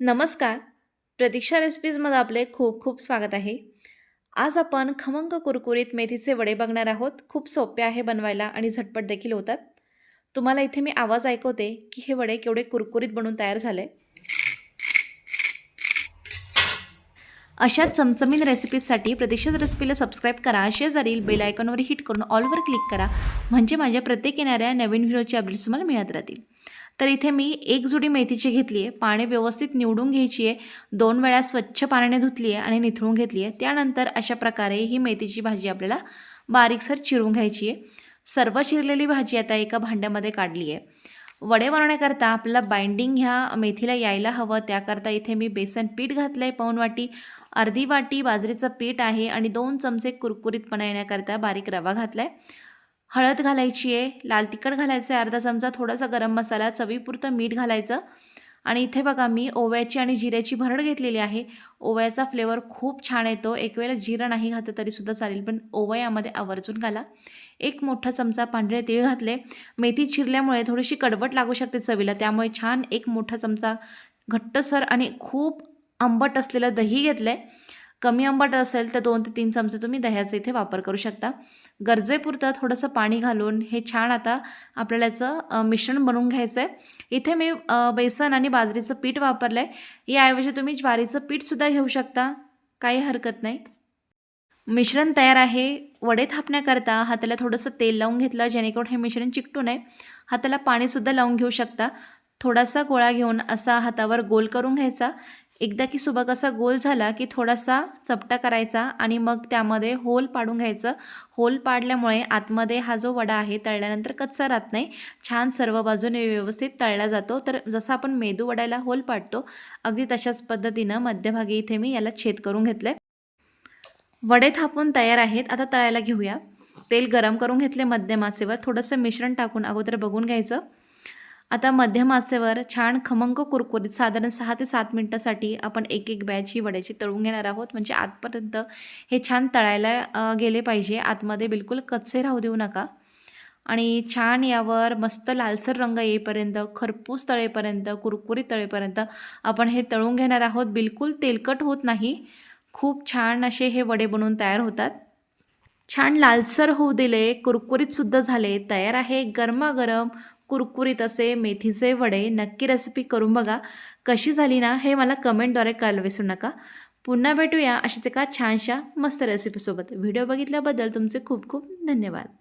नमस्कार. प्रतीक्षा रेसिपीजमध्ये आपले खूप खूप स्वागत आहे. आज आपण खमंग कुरकुरीत मेथीचे वडे बघणार आहोत. खूप सोपे आहे बनवायला आणि झटपट देखील होतात. तुम्हाला इथे मी आवाज ऐकवते की हे वडे केवढे कुरकुरीत बनून तयार झाले. अशा चमचमीन रेसिपीजसाठी प्रतीक्षाच रेसिपीला सबस्क्राईब करा. शेजारील बेल आयकॉनवर हिट करून ऑलवर क्लिक करा. म्हणजे माझ्या प्रत्येक येणाऱ्या नवीन व्हिडिओचे अपडेट्स तुम्हाला मिळत राहतील. तर इथे मी एक जुडी मेथीची घेतली आहे. पाणी व्यवस्थित निवडून घ्यायची आहे. दोन वेळा स्वच्छ पाण्याने धुतली आहे आणि निथळून घेतली आहे. त्यानंतर अशा प्रकारे ही मेथीची भाजी आपल्याला बारीकसर चिरून घ्यायची आहे. सर्व चिरलेली भाजी आता एका भांड्यामध्ये काढली आहे. वडे बनवण्याकरता आपलं बाइंडिंग ह्या मेथीला यायला हवं. त्याकरता इथे मी बेसन पीठ घातलं आहे पाऊन वाटी अर्धी वाटी बाजरीचं पीठ आहे आणि दोन चमचे कुरकुरीतपणा येण्याकरता बारीक रवा घातला आहे हळद घालायची आहे लाल तिखट घालायचं आहे अर्धा चमचा थोडासा गरम मसाला चवीपुरतं मीठ घालायचं. आणि इथे बघा मी ओव्याची आणि जिऱ्याची भरड घेतलेली आहे. ओव्याचा फ्लेवर खूप छान येतो. एक वेळेला जिरं नाही घातलं तरीसुद्धा चालेल पण ओवा यामध्ये आवर्जून घाला. एक मोठा चमचा पांढरे तीळ घातले. मेथी चिरल्यामुळे थोडीशी कडवट लागू शकते चवीला त्यामुळे छान एक मोठा चमचा घट्टसर आणि खूप आंबट असलेलं दही घेतलं आहे कमी आंबट असेल तर दोन ते तीन चमचे तुम्ही दह्याचा इथे वापर करू शकता. गरजेपुरतं थोडंसं पाणी घालून हे छान आता आपल्याला याचं मिश्रण बनवून घ्यायचं आहे इथे मी बेसन आणि बाजरीचं पीठ वापरलं आहे याऐवजी तुम्ही ज्वारीचं पीठसुद्धा घेऊ शकता. काही हरकत नाही. मिश्रण तयार आहे. वडे थापण्याकरता हाताला थोडंसं तेल लावून घेतलं जेणेकरून हे मिश्रण चिकटू नये. हाताला पाणीसुद्धा लावून घेऊ शकता. थोडासा गोळा घेऊन असा हातावर गोल करून घ्यायचा. एकदा की सुबक असा गोल झाला की थोडासा चपटा करायचा आणि मग त्यामध्ये होल पाडून घ्यायचं. होल पाडल्यामुळे आतमध्ये हा जो वडा आहे तळल्यानंतर कच्चा राहत नाही. छान सर्व बाजूने व्यवस्थित तळला जातो. तर जसं आपण मेदू वड्याला होल पाडतो अगदी तशाच पद्धतीनं मध्यभागी इथे मी याला छेद करून घेतले वडे थापून तयार आहेत. आता तळायला घेऊया. तेल गरम करून घेतले मध्यमासेवर थोडंसं मिश्रण टाकून अगोदर बघून घ्यायचं. आता मध्यम आसेवर छान खमंग कुरकुरीत साधारण सहा ते सात मिनटासाठी आपण एक एक बॅच ही वड्याची तळून घेणार आहोत. म्हणजे आतपर्यंत हे छान तळायला गेले पाहिजे. आतमध्ये बिलकुल कच्चे राहू देऊ नका. आणि छान यावर मस्त लालसर रंग येईपर्यंत खरपूस तळेपर्यंत कुरकुरीत तळेपर्यंत आपण हे तळून घेणार आहोत. बिलकुल तेलकट होत नाही. खूप छान असे हे वडे बनवून तयार होतात. छान लालसर होऊ दिले कुरकुरीतसुद्धा झाले तयार आहे. गरमागरम कुरकुरीत असे मेथीचे वडे नक्की रेसिपी करून बघा. कशी झाली ना हे मला कमेंटद्वारे कळलं विसरू नका. पुन्हा भेटूया अशाच एका छानशा मस्त रेसिपीसोबत व्हिडिओ बघितल्याबद्दल तुमचे खूप खूप धन्यवाद.